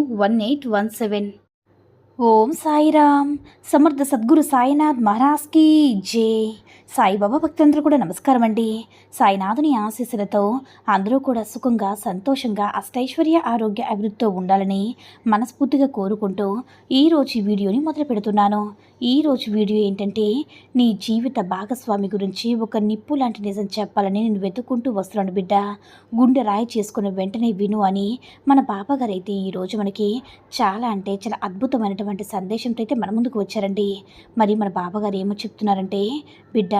one eight one seven Om Sairam Samartha Sadguru Sainath మహారాజ్కి జే. సాయిబాబా భక్తులందరూ కూడా నమస్కారం అండి సాయినాథుని ఆశీస్సులతో అందరూ కూడా సుఖంగా సంతోషంగా అష్టైశ్వర్య ఆరోగ్య అభివృద్ధితో ఉండాలని మనస్ఫూర్తిగా కోరుకుంటూ ఈరోజు వీడియోని మొదలు పెడుతున్నాను. ఈరోజు వీడియో ఏంటంటే నీ జీవిత భాగస్వామి గురించి ఒక నిప్పు లాంటి నిజం చెప్పాలని నేను వెతుక్కుంటూ వస్తున్నాను బిడ్డ. గుండె రాయి చేసుకున్న వెంటనే విను అని మన బాబాగారు అయితే ఈరోజు మనకి చాలా అంటే చాలా అద్భుతమైనటువంటి సందేశంతో అయితే మన ముందుకు వచ్చారండి. మరి మన బాబాగారు ఏమో చెప్తున్నారంటే బిడ్డ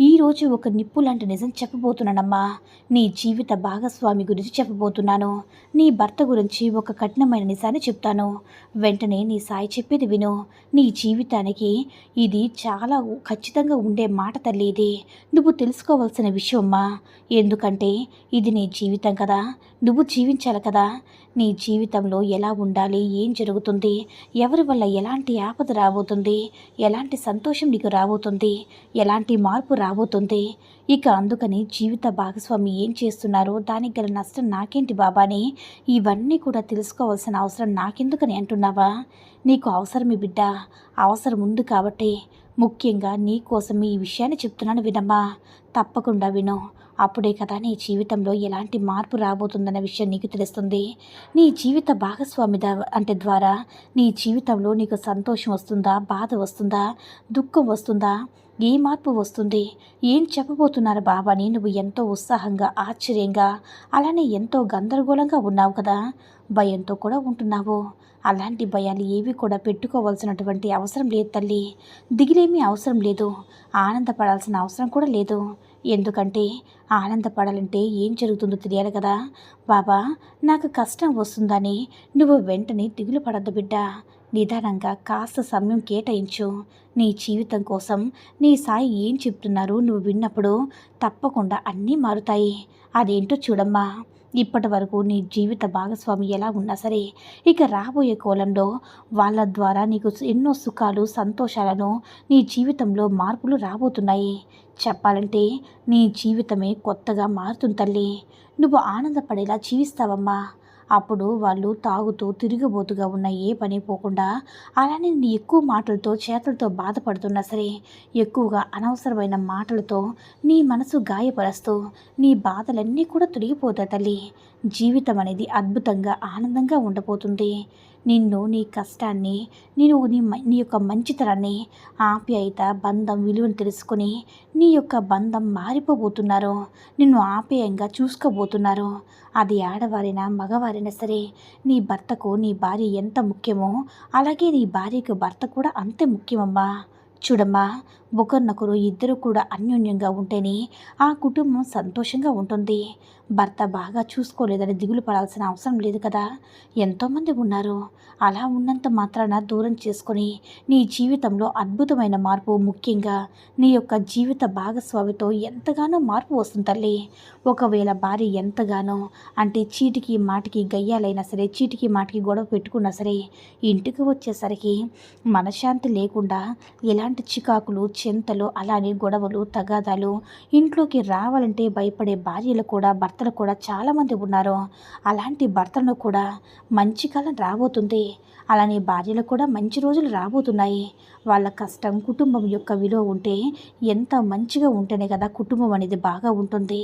ఈరోజు ఒక నిప్పు లాంటి నిజం చెప్పబోతున్నానమ్మా. నీ జీవిత భాగస్వామి గురించి చెప్పబోతున్నాను. నీ భర్త గురించి ఒక కఠినమైన నిజాన్ని చెప్తాను. వెంటనే నీ సాయి చెప్పేది విను. నీ జీవితానికి ఇది చాలా ఖచ్చితంగా ఉండే మాట తల్లి ఇది. నువ్వు తెలుసుకోవాల్సిన విషయం అమ్మా. ఎందుకంటే ఇది నీ జీవితం కదా. నువ్వు జీవించాలి కదా. నీ జీవితంలో ఎలా ఉండాలి? ఏం జరుగుతుంది? ఎవరి వల్ల ఎలాంటి ఆపద రాబోతుంది? ఎలాంటి సంతోషం నీకు రాబోతుంది? ఎలాంటి మార్పు రాబోతుంది. ఇక అందుకని జీవిత భాగస్వామి ఏం చేస్తున్నారో దానికి గల నష్టం నాకేంటి బాబాని? ఇవన్నీ కూడా తెలుసుకోవాల్సిన అవసరం నాకెందుకని అంటున్నావా? నీకు అవసరమే బిడ్డ. అవసరం ఉంది కాబట్టి. ముఖ్యంగా నీ కోసం ఈ విషయాన్ని చెప్తున్నాను వినమ్మా. తప్పకుండా విను. అప్పుడే కదా నీ జీవితంలో ఎలాంటి మార్పు రాబోతుందన్న విషయం నీకు తెలుస్తుంది. నీ జీవిత భాగస్వామి అంటే ద్వారా నీ జీవితంలో నీకు సంతోషం వస్తుందా? బాధ వస్తుందా? దుఃఖం వస్తుందా? ఏ మార్పు వస్తుంది. ఏం చెప్పబోతున్నారు బాబాని? నువ్వు ఎంతో ఉత్సాహంగా ఆశ్చర్యంగా అలానే ఎంతో గందరగోళంగా ఉన్నావు కదా. భయంతో కూడా ఉంటున్నావు. అలాంటి భయాలు ఏవి కూడా పెట్టుకోవాల్సినటువంటి అవసరం లేదు తల్లి. దిగిలేమీ అవసరం లేదు. ఆనందపడాల్సిన అవసరం కూడా లేదు. ఎందుకంటే ఆనందపడాలంటే ఏం జరుగుతుందో తెలియాలి కదా. బాబా నాకు కష్టం వస్తుందని నువ్వు వెంటనే దిగులు పడద్దు బిడ్డ. నిదానంగా కాస్త సమయం కేటాయించు. నీ జీవితం కోసం నీ సాయి ఏం చెప్తున్నారు నువ్వు విన్నప్పుడు తప్పకుండా అన్నీ మారుతాయి. అదేంటో చూడమ్మా. ఇప్పటి వరకు నీ జీవిత భాగస్వామి ఎలా ఉన్నా సరే ఇక రాబోయే కాలంలో వాళ్ళ ద్వారా నీకు ఎన్నో సుఖాలు సంతోషాలను నీ జీవితంలో మార్పులు రాబోతున్నాయి. చెప్పాలంటే నీ జీవితమే కొత్తగా మారుతుంది తల్లి. నువ్వు ఆనందపడేలా జీవిస్తావమ్మా. అప్పుడు వాళ్ళు తాగుతూ తిరిగిబోతుగా ఉన్న ఏ పని పోకుండా అలానే నీ ఎక్కువ మాటలతో చేతలతో బాధపడుతున్నా సరే ఎక్కువగా అనవసరమైన మాటలతో నీ మనసు గాయపరుస్తూ నీ బాధలన్నీ కూడా తొలగిపోతాయి తల్లి. జీవితం అనేది అద్భుతంగా ఆనందంగా ఉండబోతుంది. నిన్ను నీ కష్టాన్ని నేను నీ మ- నీ యొక్క మంచితనాన్ని ఆప్యాయత బంధం విలువను తెలుసుకొని నీ యొక్క బంధం మారిపోబోతున్నారు. నిన్ను ఆప్యాయంగా చూసుకోబోతున్నారు. అది ఆడవారైనా మగవారైనా సరే నీ భర్తకు నీ భార్య ఎంత ముఖ్యమో అలాగే నీ భార్యకు భర్త కూడా అంతే ముఖ్యమమ్మా. చూడమ్మా ఒకరినొకరు ఇద్దరు కూడా అన్యోన్యంగా ఉంటేనే ఆ కుటుంబం సంతోషంగా ఉంటుంది. భర్త బాగా చూసుకోలేదని దిగులు పడాల్సిన అవసరం లేదు కదా. ఎంతోమంది ఉన్నారు. అలా ఉన్నంత మాత్రాన దూరం చేసుకొని నీ జీవితంలో అద్భుతమైన మార్పు ముఖ్యంగా నీ యొక్క జీవిత భాగస్వామితో ఎంతగానో మార్పు వస్తుంది తల్లి. ఒకవేళ భార్య ఎంతగానో అంటే చీటికి మాటికి గయ్యాలైనా సరే చీటికి మాటికి గొడవ పెట్టుకున్నా సరే ఇంటికి వచ్చేసరికి మనశ్శాంతి లేకుండా ఎలాంటి చికాకులు చింతలు అలానే గొడవలు తగాదాలు. ఇంట్లోకి రావాలంటే భయపడే భార్యలు కూడా భర్తలు కూడా చాలామంది ఉన్నారు. అలాంటి భర్తలను కూడా మంచి కాలం రాబోతుంది. అలానే భార్యలు కూడా మంచి రోజులు రాబోతున్నాయి. వాళ్ళ కష్టం కుటుంబం యొక్క విలువ ఉంటే ఎంత మంచిగా ఉంటేనే కదా కుటుంబం అనేది బాగా ఉంటుంది.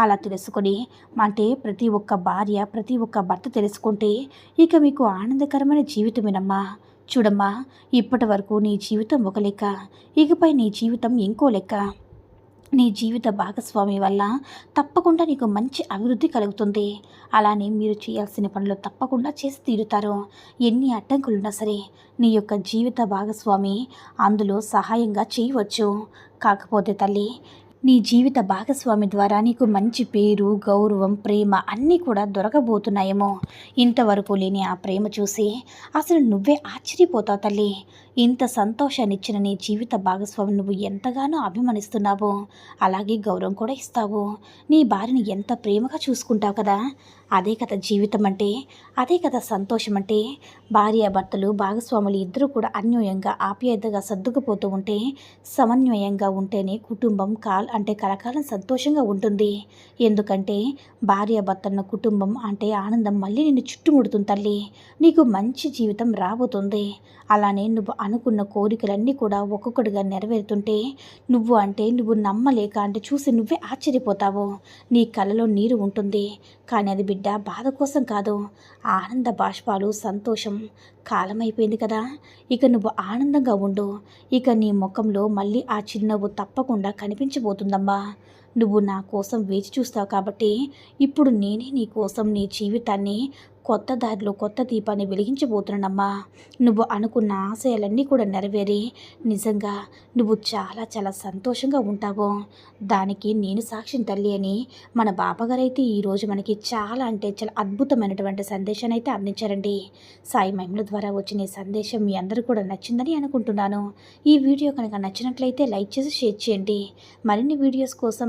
అలా తెలుసుకొని అంటే ప్రతి ఒక్క భార్య ప్రతి ఒక్క భర్త తెలుసుకుంటే ఇక మీకు ఆనందకరమైన జీవితమేనమ్మా. చూడమ్మా ఇప్పటి వరకు నీ జీవితం ఒక లెక్క ఇకపై నీ జీవితం ఇంకో లెక్క. నీ జీవిత భాగస్వామి వల్ల తప్పకుండా నీకు మంచి అభివృద్ధి కలుగుతుంది. అలానే మీరు చేయాల్సిన పనులు తప్పకుండా చేసి తీరుతారు. ఎన్ని అడ్డంకులున్నా సరే నీ యొక్క జీవిత భాగస్వామి అందులో సహాయంగా చేయవచ్చు. కాకపోతే తల్లి నీ జీవిత భాగస్వామి ద్వారా నీకు మంచి పేరు గౌరవం ప్రేమ అన్నీ కూడా దొరకబోతున్నాయేమో. ఇంతవరకు లేని ఆ ప్రేమ చూసి అసలు నువ్వే ఆశ్చర్యపోతావు తల్లి. ఇంత సంతోషాన్నిచ్చిన నీ జీవిత భాగస్వామి నువ్వు ఎంతగానో అభిమానిస్తున్నావు అలాగే గౌరవం కూడా ఇస్తావు. నీ భార్యని ఎంత ప్రేమగా చూసుకుంటావు కదా? అదే కదా జీవితం అంటే అదే కదా సంతోషం అంటే భార్యాభర్తలు భాగస్వాములు ఇద్దరూ కూడా అన్యోయంగా ఆప్యాయతగా సర్దుకుపోతూ ఉంటే సమన్వయంగా ఉంటేనే కుటుంబం కాల్ అంటే కలకాలం సంతోషంగా ఉంటుంది. ఎందుకంటే భార్యాభర్తల కుటుంబం అంటే ఆనందం మళ్ళీ నిన్ను చుట్టుముడుతుంది తల్లి. నీకు మంచి జీవితం రాబోతుంది. అలానే నువ్వు అనుకున్న కోరికలన్నీ కూడా ఒక్కొక్కటిగా నెరవేరుతుంటే నువ్వు అంటే నువ్వు నమ్మలేక అంటే చూసి నువ్వే ఆశ్చర్యపోతావు. నీ కలలో నీరు ఉంటుంది. కానీ అది బిడ్డ బాధ కోసం కాదు. ఆనంద బాష్పాలు సంతోషం కాలం అయిపోయింది కదా. ఇక నువ్వు ఆనందంగా ఉండు. ఇక నీ ముఖంలో మళ్ళీ ఆ చిరునవ్వు తప్పకుండా కనిపించబోతుందమ్మా. నువ్వు నా కోసం వేచి చూస్తావు కాబట్టి ఇప్పుడు నేనే నీ కోసం నీ జీవితాన్ని కొత్త దారిలో కొత్త దీపాన్ని వెలిగించబోతున్నానమ్మా. నువ్వు అనుకున్న ఆశయాలన్నీ కూడా నెరవేరి నిజంగా నువ్వు చాలా చాలా సంతోషంగా ఉంటావు. దానికి నేను సాక్ష్యం తల్లి అని మన బాబాగారు అయితే ఈరోజు మనకి చాలా అంటే చాలా అద్భుతమైనటువంటి సందేశాన్ని అయితే అందించారండి. సాయి మహిమల ద్వారా వచ్చిన ఈ సందేశం మీ అందరూ కూడా నచ్చిందని అనుకుంటున్నాను. ఈ వీడియో కనుక నచ్చినట్లయితే లైక్ చేసి షేర్ చేయండి. మరిన్ని వీడియోస్ కోసం